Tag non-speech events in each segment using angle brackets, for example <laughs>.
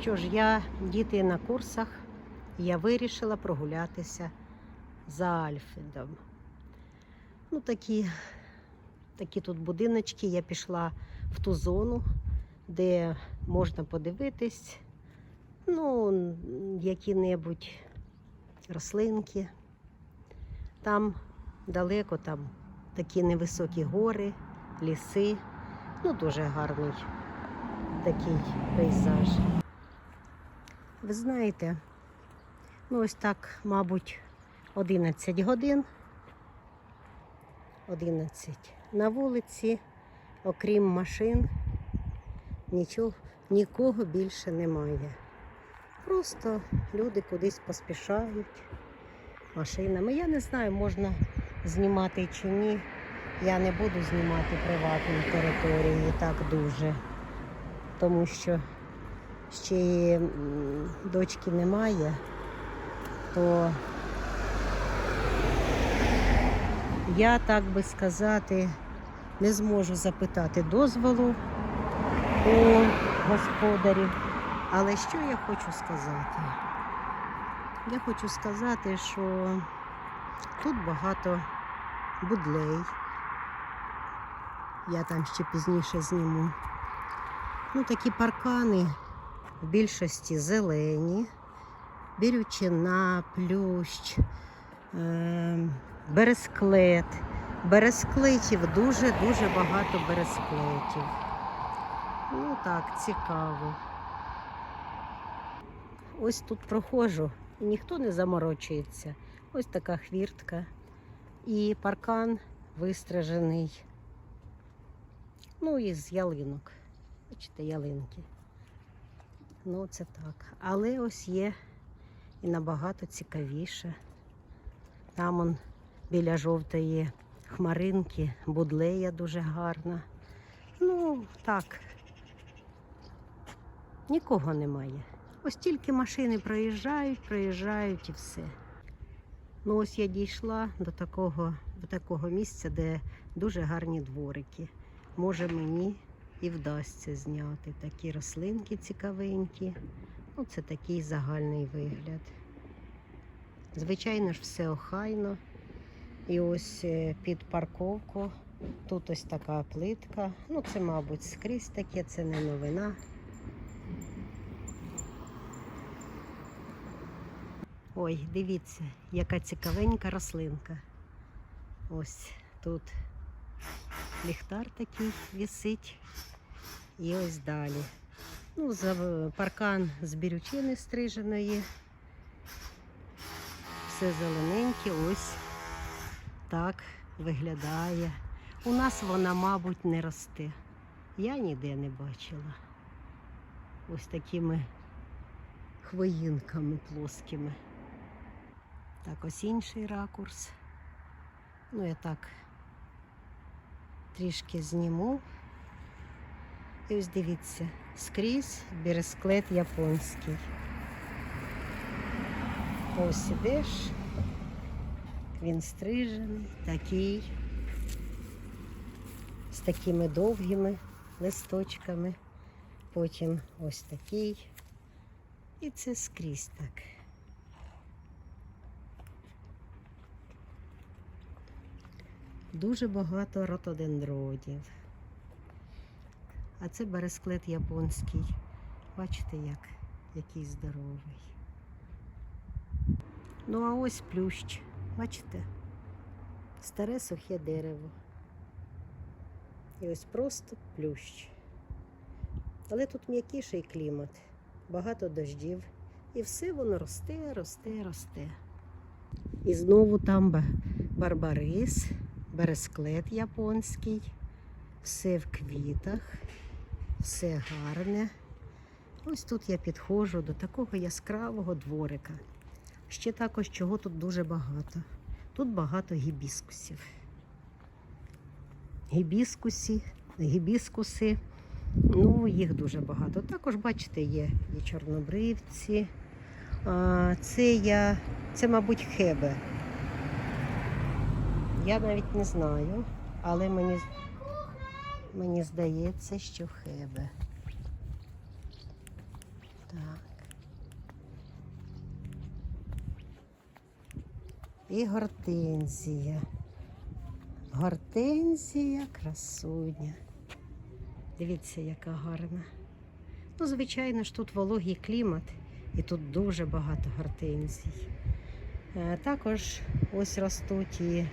що ж, я діти на курсах, я вирішила прогулятися за Альфредом. Ну, такі, такі тут будиночки. Я пішла в ту зону, де можна подивитись, ну, які-небудь рослинки. Там далеко там такі невисокі гори, ліси. Ну, дуже гарний такий пейзаж. Ви знаєте, ну ось так, мабуть, 11 годин. 11. На вулиці, окрім машин, нічого, нікого більше немає. Просто люди кудись поспішають машинами. Я не знаю, можна знімати чи ні. Я не буду знімати приватні території так дуже, тому що ще дочки немає, то я, так би сказати, не зможу запитати дозволу у господарів. Але що я хочу сказати? Я хочу сказати, що тут багато будлей. Я там ще пізніше зніму. Ну, такі паркани в більшості зелені, бірючина, плющ, е- бересклет. Бересклетів дуже-дуже багато бересклетів. Ну так, цікаво. Ось тут проходжу, і ніхто не заморочується. Ось така хвіртка. І паркан вистражений. Ну, із ялинок. Бачите, ялинки. Ну, це так. Але ось є і набагато цікавіше. Там он біля жовтої хмаринки, будлея дуже гарна. Ну, так. Нікого немає. Ось тільки машини проїжджають, проїжджають і все. Ну, ось я дійшла до такого, до такого місця, де дуже гарні дворики. Може мені і вдасться зняти такі рослинки цікавенькі. Ну, це такий загальний вигляд. Звичайно ж, все охайно. І ось е, під парковку тут ось така плитка. Ну, це, мабуть, скрізь таке, це не новина. Ой, дивіться, яка цікавенька рослинка. Ось тут ліхтар такий висить. І ось далі. Ну, за паркан з бірючини стриженої. Все зелененьке, ось так виглядає. У нас вона, мабуть, не росте. Я ніде не бачила. Ось такими хвоїнками плоскими. Так, ось інший ракурс. Ну, я так трішки зніму. І ось дивіться, скрізь бересклет японський. Ось ідеш, він стрижений, такий, з такими довгими листочками. Потім ось такий. І це скрізь так. Дуже багато ротодендродів. А це бересклет японський. Бачите, як? Який здоровий. Ну, а ось плющ. Бачите? Старе сухе дерево. І ось просто плющ. Але тут м'якіший клімат, багато дождів. І все воно росте, росте, росте. І знову там барбарис, бересклет японський, все в квітах, все гарне. Ось тут я підходжу до такого яскравого дворика. Ще також чого тут дуже багато. Тут багато гібіскусів. Гібіскусі, гібіскуси, ну, їх дуже багато. Також, бачите, є і чорнобривці. А, це я, це, мабуть, хебе. Я навіть не знаю, але мені, мені здається, що в хебе. Так. І гортензія. Гортензія, красуня. Дивіться, яка гарна. Ну, звичайно ж, тут вологий клімат, і тут дуже багато гортензій. Е, Також ось ростуть і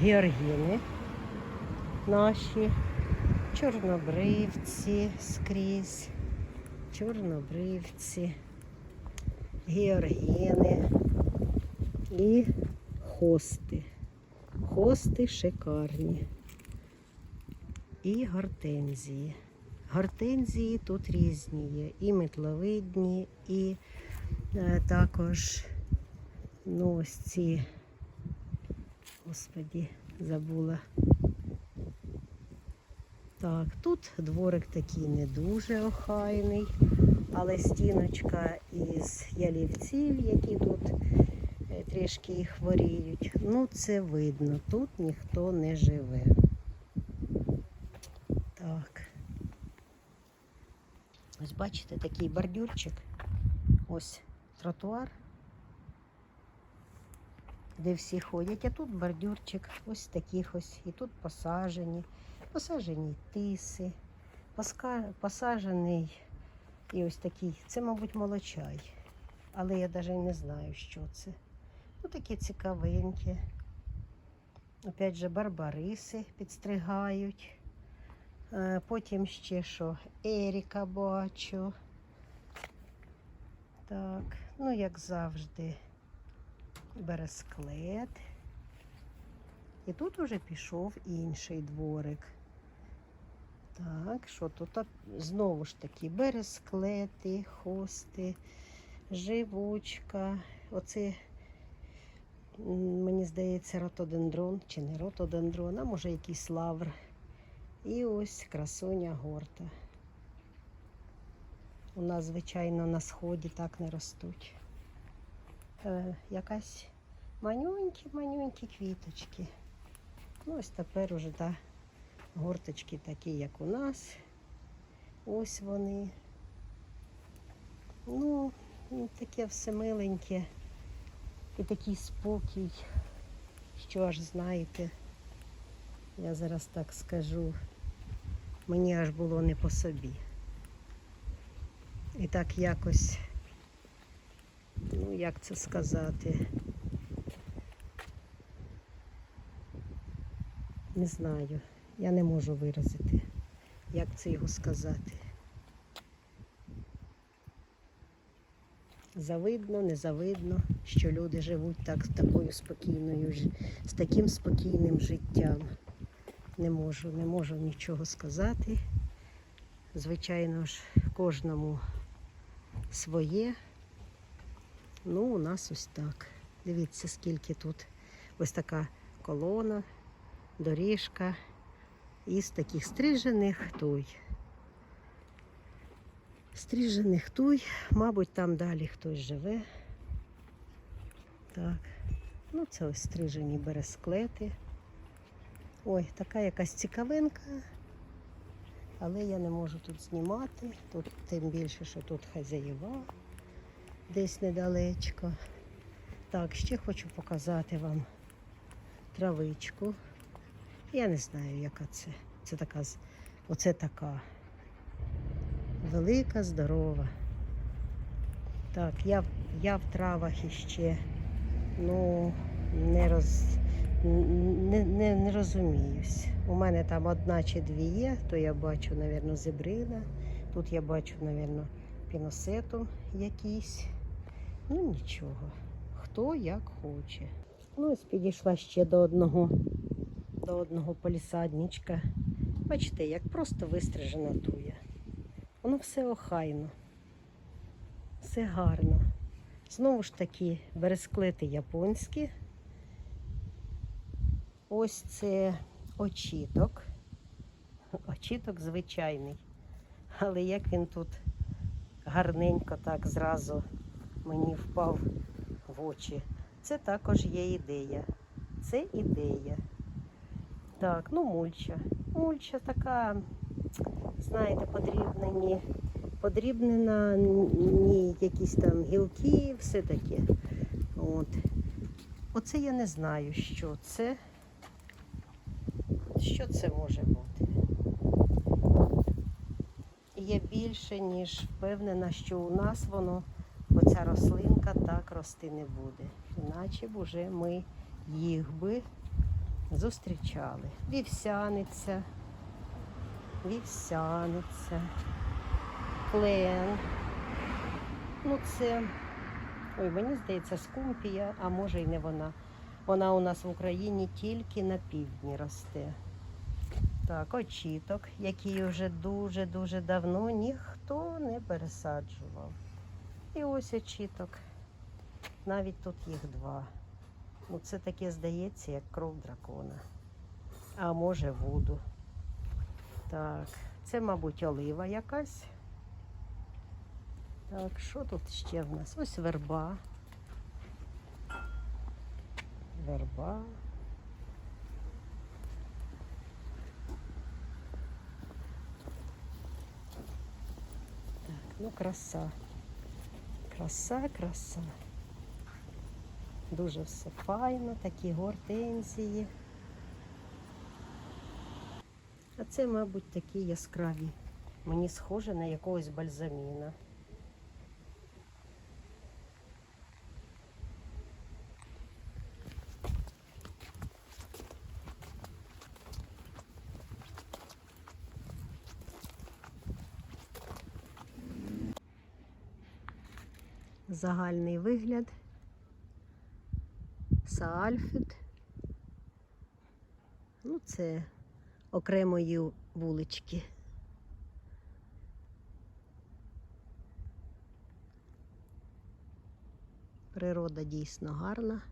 георгіни наші, чорнобривці скрізь, чорнобривці, георгіни і хости. Хости шикарні. І гортензії. Гортензії тут різні є. І метловидні, і е, також ну, ось ці, господі, забула. Так, тут дворик такий не дуже охайний, але стіночка із ялівців, які тут е, трішки хворіють. Ну, це видно, тут ніхто не живе. Так. Ось бачите такий бордюрчик. Ось тротуар, де всі ходять, а тут бордюрчик, ось таких ось. І тут посажені, посажені тиси, посажений і ось такий. Це, мабуть, молочай. Але я навіть не знаю, що це. Ну, такі цікавенькі. Опять же, барбариси підстригають. Е, Потім ще що Еріка бачу. Так, ну як завжди, бересклет. І тут уже пішов інший дворик. Так, що тут знову ж таки бересклети, хости, живучка. Оце, мені здається, ротодендрон чи не ротодендрон, а може якийсь лавр. І ось красуня горта. У нас, звичайно, на сході так не ростуть. Е, якась манюнькі-манюнькі квіточки. Ну, ось тепер уже та горточки такі, як у нас. Ось вони. Ну, ну, таке все миленьке. І такий спокій, що аж знаєте. Я зараз так скажу. Мені аж було не по собі. І так якось, ну як це сказати, не знаю. Я не можу виразити, як це його сказати. Завидно, незавидно, що люди живуть так такою спокійною, з таким спокійним життям. Не можу, не можу нічого сказати. Звичайно ж, кожному своє. Ну, у нас ось так. Дивіться, скільки тут ось така колона, доріжка із таких стрижених туй. Стрижених туй, мабуть, там далі хтось живе. Так. Ну, це ось стрижені бересклети. Ой, така якась цікавинка. Але я не можу тут знімати. Тут тим більше, що тут хазяєва десь недалечко. Так, ще хочу показати вам травичку. Я не знаю, яка це. Це така, оце така велика, здорова. Так, я, я в травах іще ну, не, роз, не, не, не розуміюсь. У мене там одна чи дві є, то я бачу, мабуть, зебрина. Тут я бачу, мабуть, піносетум якийсь. Ну нічого. Хто як хоче. Ну, ось підійшла ще до одного, до одного полісадничка. Бачите, як просто вистрижена туя. Воно все охайно, все гарно. Знову ж таки, бересклети японські. Ось це очіток. <laughs> Очіток звичайний. Але як він тут гарненько так зразу мені впав в очі. Це також є ідея. Це ідея. Так, ну мульча. Мульча така, знаєте, подрібнені, подрібнена, ні якісь там гілки, все таке. От. Оце я не знаю, що це. Що це може бути? Я більше ніж впевнена, що у нас воно, оця рослинка так рости не буде. Іначе б уже ми їх би зустрічали. Вівсяниця, вівсяниця, клен. Ну, це, ой, мені здається, скумпія, а може й не вона. Вона у нас в Україні тільки на півдні росте. Так, очіток, який вже дуже-дуже давно ніхто не пересаджував. І ось очіток. Навіть тут їх два. Ну, це таке здається, як кров дракона. А може вуду. Так, це, мабуть, олива якась. Так, що тут ще в нас? Ось верба. Верба. Так, ну краса. Краса, краса. Дуже все файно, такі гортензії. А це, мабуть, такі яскраві. Мені схоже на якогось бальзаміна. Загальний вигляд. Саальфід. Ну, це окремої вулички. Природа дійсно гарна.